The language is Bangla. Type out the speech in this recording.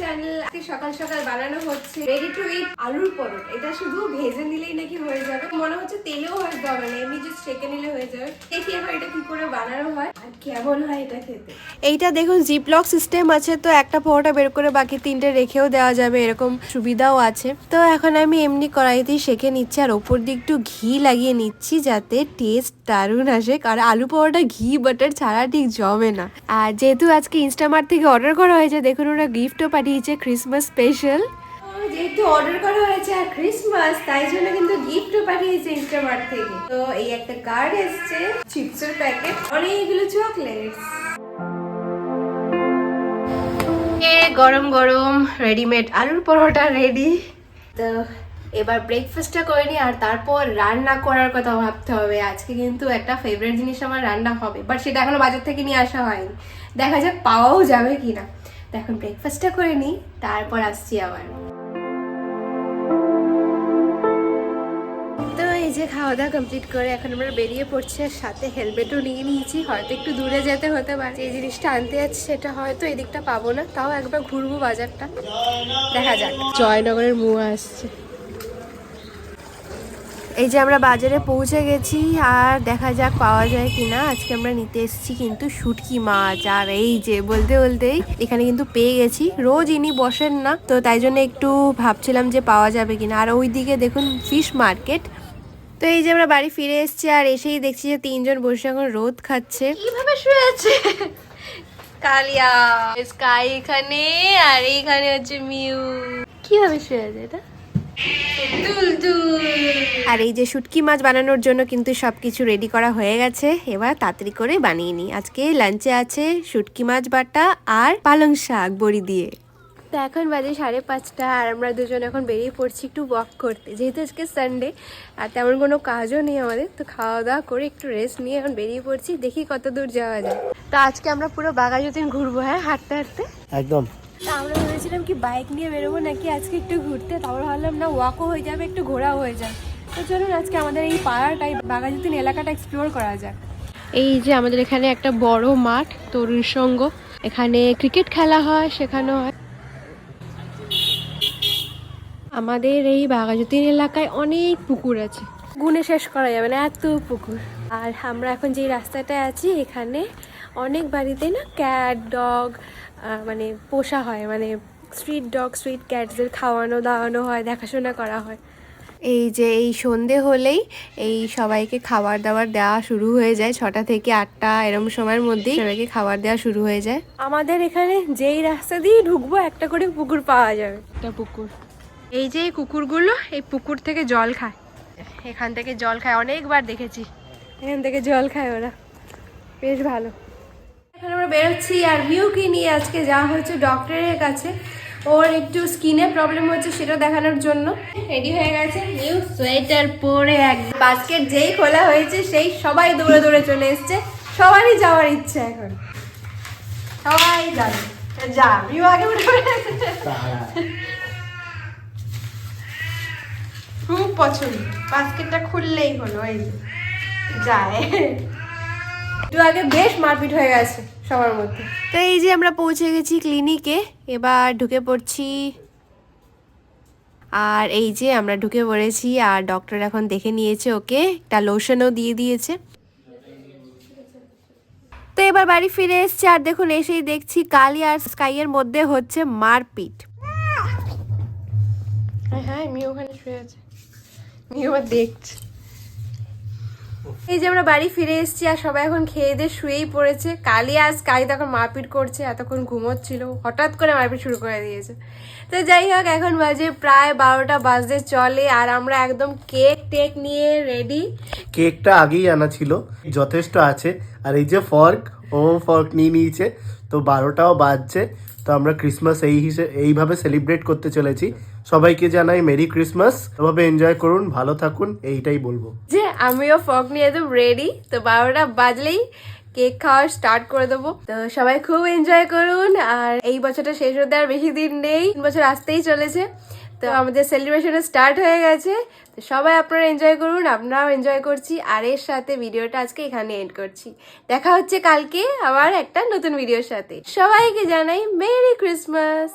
চ্যানেল আজকে সকাল সকাল বানানো হচ্ছে। রেডি টু ইট আলুর পরোট। এটা শুধু ভেজে নিলেই নাকি হয়ে যাবে। মনে হচ্ছে তেলেও হয়ে যাবে না এমনি জাস্ট সেকে নিলে হয়ে যাবে। দেখি এবার এটা কি করে বানানো হয় আর কেমন হয় এটা খেতে। এইটা দেখুন জিপলক সিস্টেম আছে, তো একটা পরোটা বের করে বাকি তিনটে রেখেও দেওয়া যাবে, এরকম সুবিধাও আছে। তো এখন আমি এমনি কড়াইতেই সেকে নিচ্ছি, আর ওপর দিয়ে একটু ঘি লাগিয়ে নিচ্ছি যাতে টেস্ট দারুণ আসে। আর আলু পরোটা, ঘি বাটার ছাড়া ঠিক জমে না। আর যেহেতু আজকে ইনস্টামার্ট থেকে অর্ডার করা হয়েছে, দেখুন ওরা গিফটও পাঠিয়েছে ক্রিসমাস স্পেশাল যেহেতু অর্ডার করা হয়েছে আর ক্রিসমাস তাই জন্য কিন্তু গিফটও পাঠিয়েছে ইনস্টামার্ট থেকে। তো এই একটা কার্ড এসছে চিপসের প্যাকেট অনেকগুলো চকলেটস এ গরম গরম রেডিমেড আলুর পরোটা রেডি তো এবার ব্রেকফাস্টটা করে নিই আর তারপর রান্না করার কথা ভাবতে হবে। আজকে কিন্তু একটা ফেভারিট জিনিস আমার রান্না হবে বাট সেটা এখনও বাজার থেকে নিয়ে আসা হয়নি। দেখা যাক পাওয়াও যাবে কিনা। এখন ব্রেকফাস্টটা করে নিই, তারপর আসছি আবার। তো যে খাওয়া দাওয়া কমপ্লিট করে এখন আমরা বেরিয়ে পড়ছি আর সাথে হেলমেটও নিয়ে নিয়েছি, হয়তো একটু দূরে যেতে হতে পারে। যে জিনিসটা আনতে যাচ্ছি সেটা হয়তো এদিকটা পাবো না, তাও একবার ঘুরবো বাজারটা। দেখা যাক। জয়নগরের মুয়া আসছে। এই যে আমরা বাজারে পৌঁছে গেছি আর দেখা যাক পাওয়া যায় কিনা। আজকে আমরা নিতে এসেছি কিন্তু শুটকি মাছ আর এই যে বলতে বলতেই এখানে কিন্তু পেয়ে গেছি। রোজ ইনি বসেন না তো তাই জন্য একটু ভাবছিলাম যে পাওয়া যাবে কিনা। আর ওইদিকে দেখুন ফিশ মার্কেট তো এই যে আমরা বাড়ি ফিরে এসেছি আর এসেই দেখছি যে তিনজন বসে এখন রোদ খাচ্ছে। কীভাবে শুয়ে আছে? কালিয়া। স্কাই এখানে আর এইখানে হচ্ছে মিউ কীভাবে শুয়ে আছে এটা? আর এই যে শুটকি মাছ বানানোর জন্য কিন্তু সবকিছু রেডি করা হয়ে গেছে। এবার তাড়াতাড়ি করে বানিয়ে নিই। আজকে লাঞ্চে আছে শুটকি মাছ বাটা আর পালং শাক বড়ি দিয়ে। তো এখন বাজে সাড়ে পাঁচটা আর আমরা দুজন এখন বেরিয়ে পড়ছি একটু ওয়াক করতে। যেহেতু আজকে সানডে আর তেমন কোনো কাজও নেই আমাদের তো খাওয়া দাওয়া করে একটু রেস্ট নিয়ে এখন বেরিয়ে পড়ছি। দেখি কত দূর যাওয়া যায়। তো আজকে আমরা পুরো বাগাজুতিন ঘুরবো হ্যাঁ? হাঁটতে হাঁটতে? একদম। আমরা কি বাইক নিয়ে বেরোবো নাকি আজকে একটু ঘুরতে? তারপর ভাবলাম না ওয়াকও হয়ে যাবে একটু ঘোরাও হয়ে যাবে তো চলুন আজকে আমাদের এই পাড়াটাই বাগাজুতিন এলাকাটা এক্সপ্লোর করা যাক। এই যে আমাদের এখানে একটা বড় মাঠ তরুণ সঙ্গ এখানে ক্রিকেট খেলা হয় শেখানো হয়। আমাদের এই বাগাজুতিন এলাকায় অনেক পুকুর আছে। গুনে শেষ করা যাবে না এত পুকুর। আর আমরা এখন যেই রাস্তাটায় আছি এখানে অনেক বাড়িতে না ক্যাট ডগ মানে পোষা হয় মানে স্ট্রিট ডগ স্ট্রিট ক্যাটসদের খাওয়ানো দাওয়ানো হয় দেখাশোনা করা হয়। এই যে এই সন্ধে হলেই এই সবাইকে খাবার দাবার দেওয়া শুরু হয়ে যায় ছটা থেকে আটটা এরম সময়ের মধ্যেই সবাইকে খাবার দেওয়া শুরু হয়ে যায়। আমাদের এখানে যেই রাস্তা দিয়ে ঢুকবো একটা করে পুকুর পাওয়া যাবে। একটা পুকুর। এই যে এই কুকুরগুলো এই পুকুর থেকে জল খায়। এখান থেকে জল খায় অনেকবার দেখেছি। এখান থেকে জল খায় ওরা। বেশ ভালো। এখন আমরা বেরোচ্ছি আর মিউকে নিয়ে আজকে যাওয়া হয়েছে ডক্টরের কাছে। ওর একটু স্কিনে প্রবলেম হচ্ছে সেটা দেখানোর জন্য। রেডি হয়ে গেছে নিউ সোয়েটার পরে এক বাস্কেট যেই খোলা হয়েছে, সেই সবাই দৌড়ে দৌড়ে চলে এসছে। সবারই যাওয়ার ইচ্ছা এখন। সবাই যাবে। যা মিউ আগে খুব পছন্দ। বাস্কেটটা খুললেই হলো, এই যায় একটু আগে বেশ মারপিট হয়ে গেছে সবার মধ্যে। তো এই যে আমরা পৌঁছে গেছি ক্লিনিকে এবার ঢুকে পড়ছি। আর এই যে আমরা ঢুকে পড়েছি আর ডক্টর এখন দেখে নিয়েছে ওকে একটা লোশনও দিয়ে দিয়েছে। তো এবার বাড়ি ফিরে এসছে আর দেখুন এসেই দেখছি কালি আর স্কাইয়ের মধ্যে হচ্ছে মারপিট। হ্যাঁ হ্যাঁ মিউ ওখানে শুয়ে আছে। মিউ আবার দেখছে। এই যে আমরা বাড়ি ফিরে এসেছি আর সবাই এখন খেয়ে দিয়ে শুয়েই পড়েছে। কালি আজ কালি তখন মারপিট করছে, এতক্ষণ ঘুমোচ্ছিল, হঠাৎ করে মারপিট শুরু করে দিয়েছে। তো যাই হোক, এখন বাজে প্রায় বারোটা বাজতে চলে আর আমরা একদম কেক টেক নিয়ে রেডি কেকটা আগেই আনা ছিল, যথেষ্ট আছে। আর এই যে ফর্ক, ও ফর্ক নিয়ে নিয়েছে, তো বারোটাও বাজছে। তো আমরা ক্রিসমাস এই হিসেবে এইভাবে সেলিব্রেট করতে চলেছি। সবাইকে জানাই মেরি ক্রিসমাস এভাবে এনজয় করুন, ভালো থাকুন, এইটাই বলব। যে আমিও ফগ নিয়ে একদম রেডি তো বারোটা বাজলেই কেক খাওয়া স্টার্ট করে দেবো। তো সবাই খুব এনজয় করুন। আর এই বছরটা শেষ হতে আর বেশি দিন নেই। বছর আসতেই চলেছে। তো আমাদের সেলিব্রেশন স্টার্ট হয়ে গেছে। তো সবাই আপনারা এনজয় করুন আপনারাও এনজয় করছি। আর এর সাথে ভিডিওটা আজকে এখানে এন্ড করছি। দেখা হচ্ছে কালকে আবার একটা নতুন ভিডিওর সাথে। সবাইকে জানাই মেরি ক্রিসমাস